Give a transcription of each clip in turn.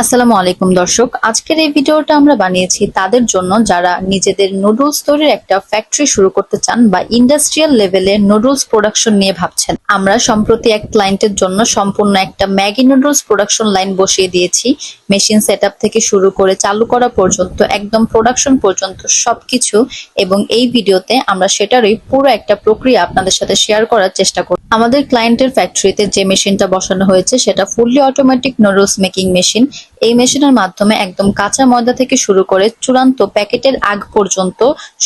আসসালামু আলাইকুম, দর্শক। আজকের এই ভিডিওটা আমরা বানিয়েছি তাদের জন্য যারা নিজেদের নুডলস তৈরির একটা ফ্যাক্টরি শুরু করতে চান বা ইন্ডাস্ট্রিয়াল লেভেলে নুডলস প্রোডাকশন নিয়ে ভাবছেন। আমরা সম্প্রতি এক ক্লায়েন্টের জন্য সম্পূর্ণ একটা ম্যাগি নুডলস প্রোডাকশন লাইন বসিয়ে দিয়েছি। মেশিন সেট থেকে শুরু করে চালু করা পর্যন্ত, একদম প্রোডাকশন পর্যন্ত সবকিছু এবং এই ভিডিওতে আমরা সেটারই পুরো একটা প্রক্রিয়া আপনাদের সাথে শেয়ার করার চেষ্টা করব। আমাদের ক্লায়েন্টের ফ্যাক্টরিতে যে মেশিনটা বসানো হয়েছে, সেটা fully automatic noodles making machine এই মেশিনের মাধ্যমে একদম কাঁচা ময়দা থেকে শুরু করে চূড়ান্ত প্যাকেটের আগ পর্যন্ত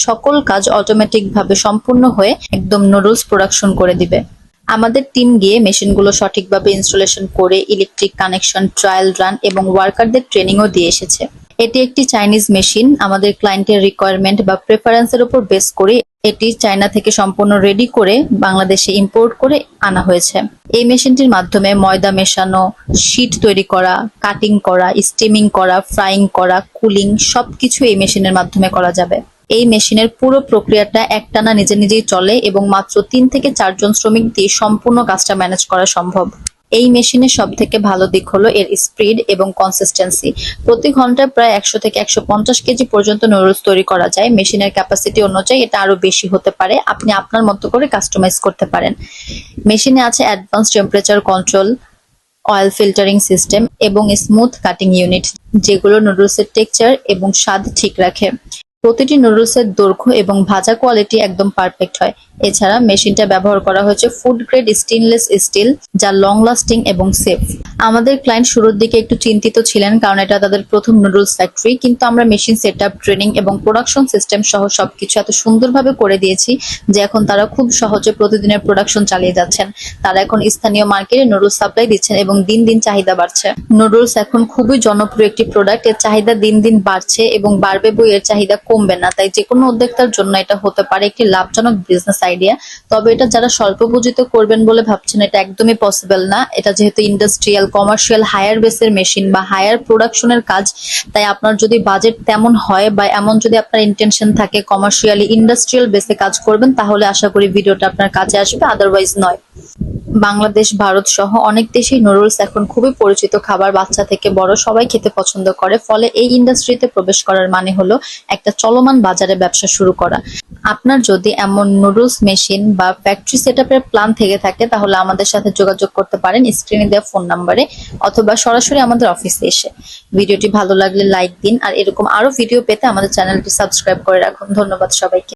সকল কাজ অটোমেটিকভাবে সম্পূর্ণ হয়ে একদম নুডলস প্রোডাকশন করে দিবে। আমাদের টিম গিয়ে মেশিনগুলো সঠিকভাবে ইনস্টলেশন করে ইলেকট্রিক কানেকশন ট্রায়াল রান এবং ওয়ার্কারদের ট্রেনিংও দিয়ে এসেছে। এটি একটি চাইনিজ মেশিন আমাদের ক্লায়েন্টের রিকোয়ারমেন্ট বা প্রেফারেন্সের উপর বেস করে এটি চায়না থেকে সম্পূর্ণ রেডি করে বাংলাদেশে ইম্পোর্ট করে আনা হয়েছে। এই মেশিনটির মাধ্যমে ময়দা মেশানো শীট তৈরি করা কাটিং করা স্টিমিং করা ফ্রাইং করা কুলিং সবকিছু এই মেশিনের মাধ্যমে করা যাবে। এই মেশিনের পুরো প্রক্রিয়াটা একটানা নিজে নিজেই চলে এবং মাত্র তিন থেকে চারজন শ্রমিক দিয়ে সম্পূর্ণ কাজটা ম্যানেজ করা সম্ভব। এই মেশিনের সব থেকে ভালো দিক হলো এর স্পিড এবং কনসিস্টেন্সি প্রতি ঘন্টায় প্রায় একশো থেকে একশো পঞ্চাশ কেজি পর্যন্ত নুডলস তৈরি করা যায়। মেশিনের ক্যাপাসিটি অনুযায়ী এটা আরও বেশি হতে পারে। আপনি আপনার মতো করে কাস্টমাইজ করতে পারেন। মেশিনে আছে advance temperature control oil filtering system এবং স্মুথ কাটিং ইউনিট যেগুলো নুডলসের টেক্সচার এবং স্বাদ ঠিক রাখে। প্রতিটি নুডলসের দৈর্ঘ্য এবং ভাজা কোয়ালিটি একদম পারফেক্ট হয়। এছাড়া মেশিনটা ব্যবহার করা হয়েছে ফুড গ্রেড স্টেনলেস স্টিল, যা লং লাস্টিং এবং সেফ আমাদের ক্লায়েন্ট শুরুর দিকে একটু চিন্তিত ছিলেন, কারণ এটা তাদের প্রথম নুডলস ফ্যাক্টরি কিন্তু আমরা মেশিন সেট আপ ট্রেনিং এবং প্রোডাকশন সিস্টেম সহ সবকিছু এত সুন্দরভাবে করে দিয়েছি যে এখন তারা খুব সহজে প্রতিদিনের প্রোডাকশন চালিয়ে যাচ্ছেন। তারা এখন স্থানীয় মার্কেটে নুডলস সাপ্লাই দিচ্ছেন এবং দিন দিন চাহিদা বাড়ছে। নুডলস এখন খুবই জনপ্রিয় একটি প্রোডাক্টের চাহিদা দিন দিন বাড়ছে এবং বাড়বে বই এর চাহিদা কমবে না। তাই যে কোনো উদ্যোক্তার জন্য এটা হতে পারে একটি লাভজনক বিজনেস আইডিয়া তবে এটা যারা স্বল্প পুঁজিতে করবেন বলে ভাবছেন, এটা একদমই পসিবল না। এটা যেহেতু ইন্ডাস্ট্রিয়াল কমার্শিয়াল হায়ার বেসের মেশিন বা হায়ার প্রোডাকশনের কাজ, তাই আপনার যদি বাজেট তেমন হয় বা এমন যদি আপনার ইন্টেনশন থাকে কমার্শিয়ালি ইন্ডাস্ট্রিয়াল বেসে কাজ করবেন, তাহলে আশা করি ভিডিওটা আপনার কাছে আসবে আদারওয়াইজ নয়। বাংলাদেশ, ভারত সহ অনেক দেশেই নুডলস এখন খুবই পরিচিত খাবার। বাচ্চা থেকে বড় সবাই খেতে পছন্দ করে, ফলে এই ইন্ডাস্ট্রিতে প্রবেশ করার মানে হলো একটা চলমান বাজারে ব্যবসা শুরু করা। আপনার যদি এমন নুডলস মেশিন বা ফ্যাক্টরি সেট প্ল্যান থেকে থাকে, তাহলে আমাদের সাথে যোগাযোগ করতে পারেন স্ক্রিনে দেওয়া ফোন নাম্বারে অথবা সরাসরি আমাদের অফিসে এসে। ভিডিওটি ভালো লাগলে লাইক দিন, আর এরকম আরও ভিডিও পেতে আমাদের চ্যানেলটি সাবস্ক্রাইব করে রাখুন। ধন্যবাদ সবাইকে।